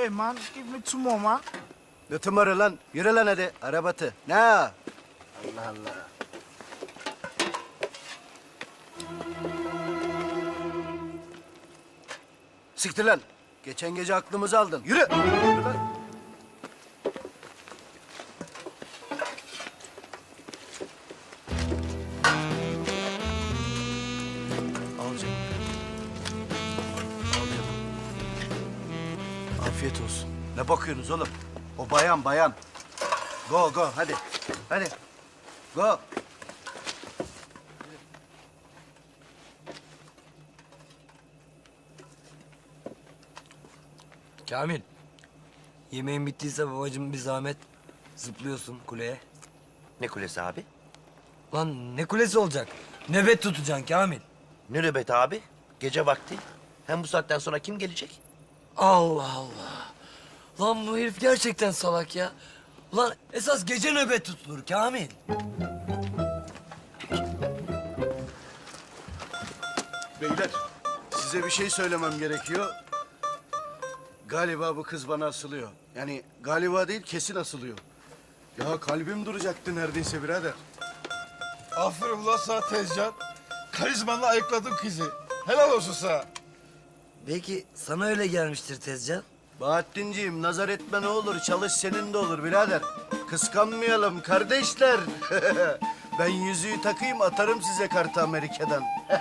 Hey man, give me two more man. Ne tımarı lan? Yürü lan hadi. Arabatı. Ne? Allah Allah. Siktir lan. Geçen gece aklımızı aldın. Yürü. Yürü lan. Afiyet olsun. Ne bakıyorsunuz oğlum? O bayan bayan. Go go hadi. Hadi. Go. Kamil. Yemeğin bittiyse babacığım bir zahmet zıplıyorsun kuleye. Ne kulesi abi? Lan ne kulesi olacak? Nöbet tutacaksın Kamil. Ne nöbet abi? Gece vakti. Hem bu saatten sonra kim gelecek? Allah Allah. Lan bu herif gerçekten salak ya. Lan esas gece nöbet tutulur Kamil. Beyler size bir şey söylemem gerekiyor. Galiba bu kız bana asılıyor. Yani galiba değil kesin asılıyor. Ya kalbim duracaktı neredeyse birader. Aferin ulan sana Tezcan. Karizmanla ayıkladın kızı. Helal olsun sana. Belki sana öyle gelmiştir Tezcan. Bahattinciğim nazar etme ne olur çalış senin de olur birader. Kıskanmayalım kardeşler. ben yüzüğü takayım atarım size kartı Amerika'dan.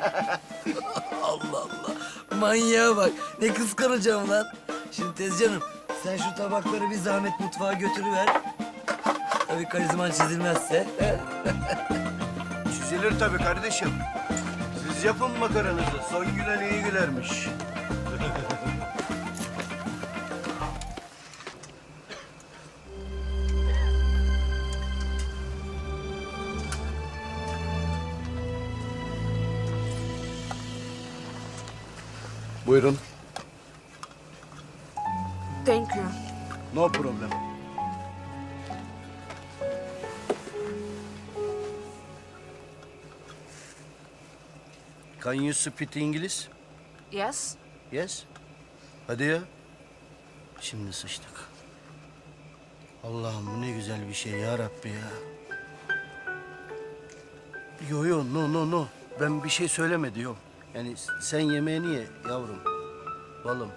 Allah Allah. Manyağa bak. Ne kıskanacağım lan. Şimdi Tezcan'ım sen şu tabakları bir zahmet mutfağa götürüver. Tabii karizman çizilmezse. Çizilir tabii kardeşim. Siz yapın makaranızı. Son gülen iyi gülermiş. Buyurun. Thank you. No problem. Can you speak English? Yes? Yes. Hadi ya. Şimdi sıçtık. Allah'ım bu ne güzel bir şey ya Rabbi ya. Yo yo no no no. Ben bir şey söyleme diyorum. Yani sen yemeğini ye yavrum. Balım.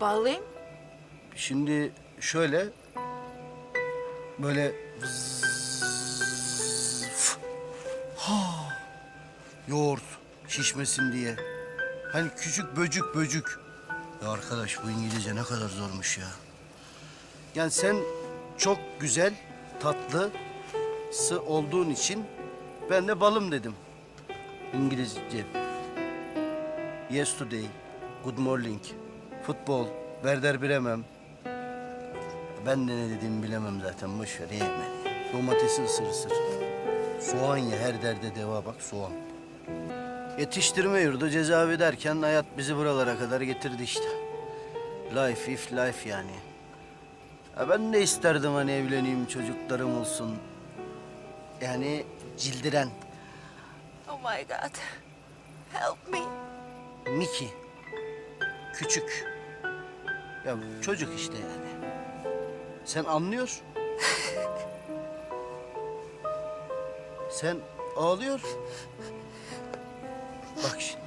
Balayım? Şimdi şöyle böyle vzzz, ha, yoğurt şişmesin diye. Hani küçük böcük böcük. Ya arkadaş bu İngilizce ne kadar zormuş ya. Yani sen çok güzel, tatlısı olduğun için ben de balım dedim. İngilizce. Yesterday, good morning, futbol, Werder Bremen. Ben de ne dediğimi bilemem zaten, boş ver, ye beni. Domatesi ısır ısır. Soğan ye, her derde deva bak, soğan. Yetiştirme yurdu cezaevi derken hayat bizi buralara kadar getirdi işte. Life if life yani. Ya ben de isterdim hani evleneyim, çocuklarım olsun. Yani cildiren, Oh my God. Help me. Miki. Küçük. Ya çocuk işte yani. Sen anlıyor. Sen ağlıyor. Bak şimdi.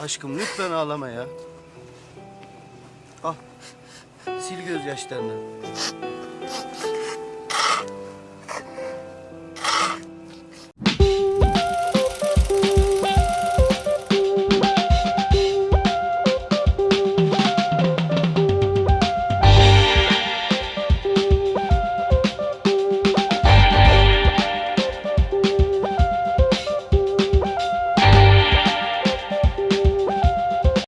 Aşkım lütfen ağlama ya. Al. Sil gözyaşlarını.